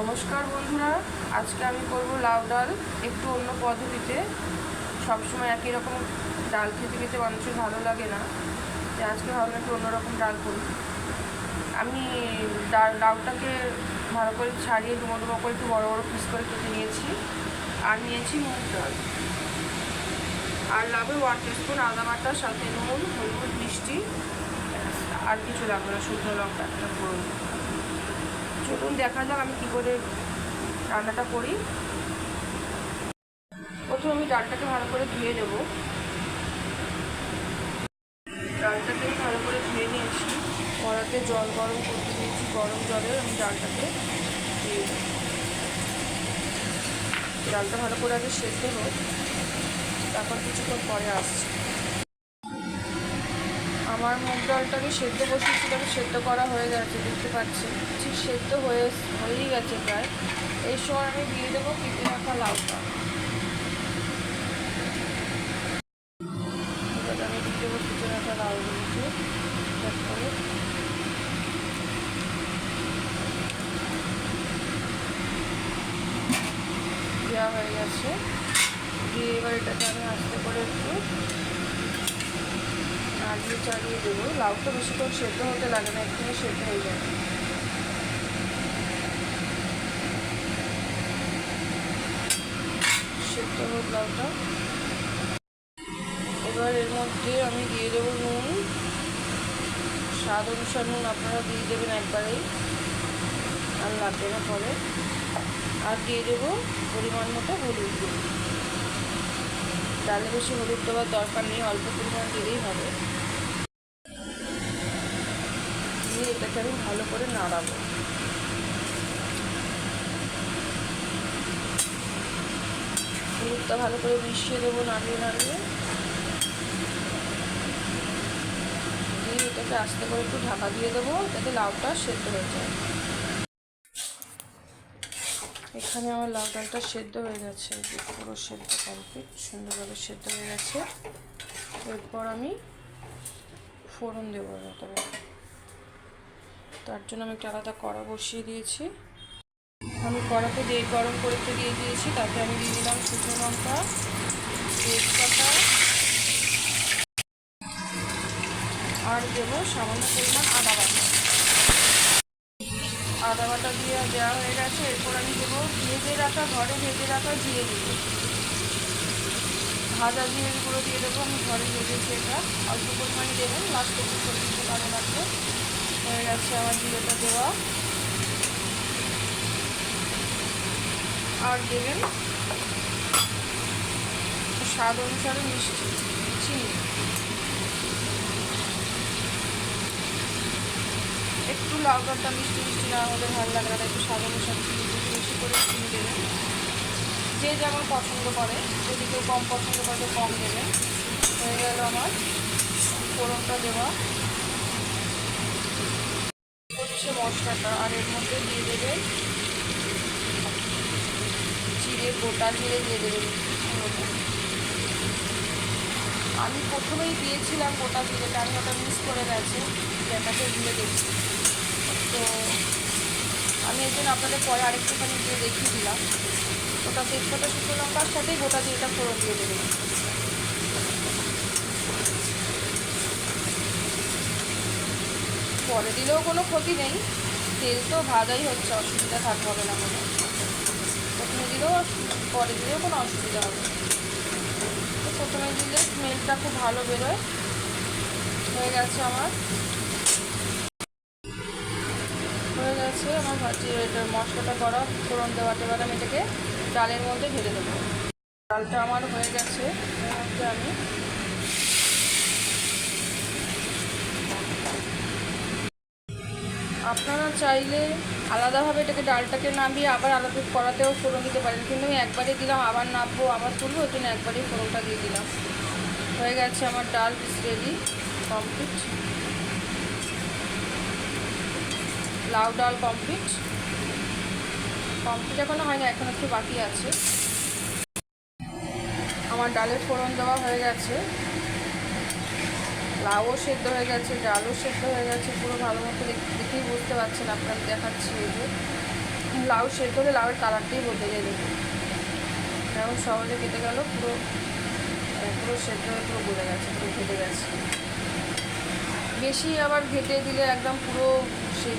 নমস্কার বন্ধুরা, আজকে আমি করব লাউ ডাল, একটু অন্য পদ্ধতিতে। সবসময় একই রকম ডাল খেতে খেতে মানুষের ভালো লাগে না, যে আজকে ভাবলাম একটু অন্যরকম ডাল করি। আমি ডাল, লাউটাকে ভালো করে ছাড়িয়ে ডুমো ডুমো করে একটু বড়ো বড়ো পিস করে কেটে নিয়েছি, আর নিয়েছি মুগ ডাল। আর লাগবে ওয়ান টিস্পুন আদা বাটা, সাথে নুন, হলুদ, মিষ্টি আর কিছু লাগবে না, শুকনো লঙ্কা, একটা চলুন দেখা যাক আমি কী করে রান্নাটা করি। প্রথমে আমি ডালটাকে ভালো করে ধুয়ে নেব। ডালটাকে ভালো করে ধুয়ে নিয়েছি। কড়াতে জল গরম করতে দিয়েছি, গরম জলে আমি ডালটাকে দিয়ে। ডালটা ভালো করে আগে সেদ্ধ হোক, তারপর কিছুক্ষণ পরে আসছি। আমার মুগ ডালটাকে সেদ্ধ বসিয়েছিলাম, সেদ্ধ করা হয়ে গেছে, দেখতে পাচ্ছি ঠিক সেদ্ধ হয়ে হয়েই গেছে প্রায়। এই সময় আমি দিয়ে দেবো কেটে রাখা লাউটা। আমি দিয়ে করে। দেওয়া হয়ে গেছে। দিয়ে এবার এটাকে আমি আস্তে করে একটু নাড়িয়ে চাড়িয়ে দেবো। লাউটা বেশিক্ষণ সেদ্ধ হতে লাগে না একটু সেদ্ধ হয়ে যাবে সেদ্ধ হোক লাউটা। এবার এর মধ্যে আমি দিয়ে দেবো নুন। স্বাদ অনুসার নুন আপনারা দিয়ে দেবেন একবারেই, আর লাগবে না পরে। আর দিয়ে দেবো পরিমাণ মতো হলুদ ডালে বেশি হলুদ দেওয়ার দরকার নেই, অল্প পরিমাণ দিলেই হবে। দিয়ে এটাকে আমি ভালো করে নাড়াবো। হলুদটা ভালো করে মিশিয়ে দেবো নাড়িয়ে নাড়িয়ে। দিয়ে এটাকে আস্তে করে একটু ঢাকা দিয়ে দেবো, যাতে লাউটা সেদ্ধ হয়ে যায়। এখানে আমার লাউ ডালটা সেদ্ধ হয়ে গেছে পুরো সেদ্ধ কমপ্লিট সুন্দরভাবে সেদ্ধ হয়ে গেছে। এরপর আমি ফোড়ন দেবো তবে তার জন্য আমি একটা আলাদা কড়া বসিয়ে দিয়েছি। আমি কড়াতে দিয়ে গরম করতে দিয়ে দিয়েছি, তাতে আমি দিয়ে দিলাম শুকনো লঙ্কা, তেজপাতা। আর দেবো সামান্য পরিমাণ আদা বাটা। আদা বাটা দিয়ে দেওয়া হয়ে গেছে, এরপর আমি দেবো ভেজে রাখা ঘরে ভেজে রাখা জিরে দেবো ভাজা জিরের গুঁড়ো দিয়ে দেবো, আমি ঘরে ভেজেছি এটা। অল্প পরিমাণে দেবেন লাস্ট একটু সবজিতে ভালো লাগবে। হয়ে গেছে আমার জিরেটা দেওয়া। আর দেবেন স্বাদ অনুসারে মিষ্টি, চিনি। একটু লঙ্কাটা মিষ্টি মিষ্টি না হলে ভালো লাগে না একটু স্বাদ অনুসারে চিনি বেশি করে চিনি দেবেন যে যেমন পছন্দ করে, যদি কেউ কম পছন্দ করে কম দেবেন হয়ে গেল আমার ফোড়নটা দেওয়া। হচ্ছে মশলাটা, আর এর মধ্যে দিয়ে দেবেন জিরে গোটা, জিরে দিয়ে দেবেন আমি প্রথমেই দিয়েছিলাম গোটা জিরেটা, আমি ওটা মিস করে গেছে দেখাতে ভুলে গেছি তো আমি এই জন্য আপনাদের পরে আরেকটুখানি দিয়ে দেখিয়ে দিলাম। ওটা তেজপাতা শুকনো লঙ্কার সাথেই গোটা জিরেটা ফোড়ন দিয়ে দেবেন। পরে দিলেও কোনো ক্ষতি নেই। তেল তো ভাজাই হচ্ছে, অসুবিধা থাকবে হবে না কোনো। প্রথমে দিলেও পরে দিলেও কোনো অসুবিধা হবে প্রথমে দিলে স্মেলটা খুব ভালো বেরোয়। হয়ে গেছে আমার। গেছে আমার ভাজি মশলাটা করা ফোড়ন দেওয়াতে এবার আমি এটাকে ডালের মধ্যে ঢেলে দেবো। ডালটা আমার হয়ে গেছে আমি আপনারা চাইলে আলাদাভাবে এটাকে ডালটাকে নামিয়ে আবার আলাদা করাতেও ফোড়ন দিতে পারেন, কিন্তু আমি একবারে দিলাম, আবার নামবো আবার তুলবো, ওই জন্য একবারেই ফোড়নটা দিয়ে দিলাম। হয়ে গেছে আমার ডাল রেডি কমপ্লিট লাউ ডাল কমপ্লিট কমপ্লিট এখনও হয়নি, এখন একটু বাকি আছে। আমার ডালের ফোড়ন দেওয়া হয়ে গেছে। লাউও সেদ্ধ হয়ে গেছে, ডালও সেদ্ধ হয়ে গেছে, পুরো ভালো মতো দেখেই বুঝতে পারছেন আপনাকে দেখাচ্ছি এই যে। লাউ সেদ্ধ হলে লাউয়ের কালারটাই বদলে যায়, দেখুন। এখন সহজে কেটে গেল, পুরো পুরো সেদ্ধ হয়ে পুরো গলে গেছে, পুরো ঘেটে গেছে। বেশি আবার ঘেটে দিলে একদম পুরো সে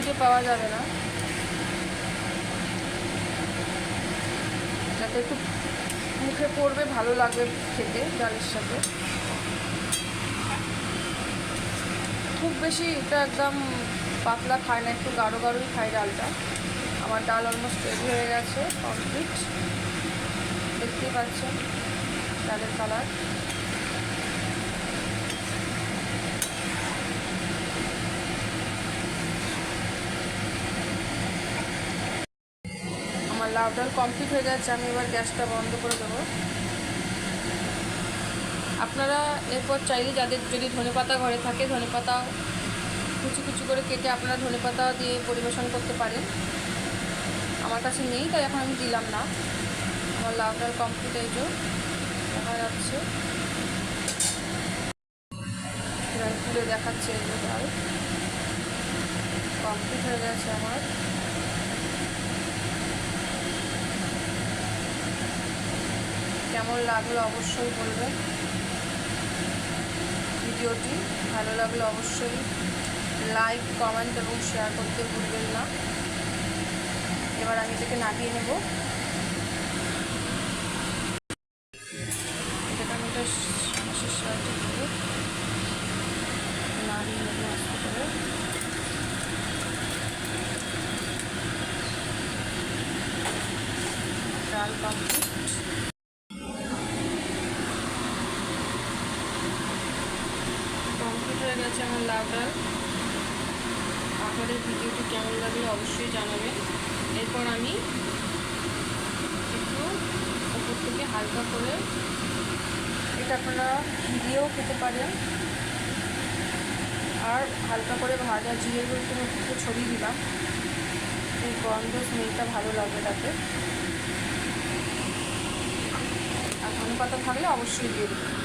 খুঁজে পাওয়া যাবে না। যাতে একটু মুখে পড়বে, ভালো লাগবে খেতে ডালের সাথে। খুব বেশি এটা একদম পাতলা খায় না, একটু গাঢ় গাঢ়ই খায় ডালটা। আমার ডাল অলমোস্ট রেডি হয়ে গেছে কমপ্লিট দেখতেই পাচ্ছেন ডালের কালার লাউ ডাল কমপ্লিট হয়ে যাচ্ছে, আমি এবার গ্যাসটা বন্ধ করে দেবো। আপনারা এরপর চাইলে যাদের, যদি ধনেপাতা ঘরে থাকে, ধনেপাতা কুচি কুচি করে কেটে আপনারা ধনেপাতা দিয়ে পরিবেশন করতে পারেন। আমার কাছে নেই, তাই এখন আমি দিলাম না। আমার লাউ ডাল কমপ্লিট এই যে দেখা যাচ্ছে। দেখাচ্ছে এই ডাল কমপ্লিট হয়ে গেছে আমার। কেমন লাগল অবশ্যই বলবেন ভিডিওটি ভালো লাগলে অবশ্যই লাইক কমেন্ট এবং শেয়ার করতে ভুলবেন না। এবার আমি এটাকে নামিয়ে নেব। এটাকে আমি মাসের সাহায্যে নামিয়ে নেব আস্তে করে কমপ্লিট হয়ে গেছে আমার লাউ ডাল আপনাদের ভিডিওটি কেমন লাগল অবশ্যই জানাবেন। এরপর আমি একটু ওপর থেকে হালকা করে এটা আপনারা দিয়েও খেতে পারেন। আর হালকা করে ভাজা জিরে গুঁড়ো একটু একটু ছড়িয়ে দিলাম। এই গন্ধ, স্মেলটা ভালো লাগবে তাতে। আর ধনে পাতা থাকলে অবশ্যই দিয়ে দিন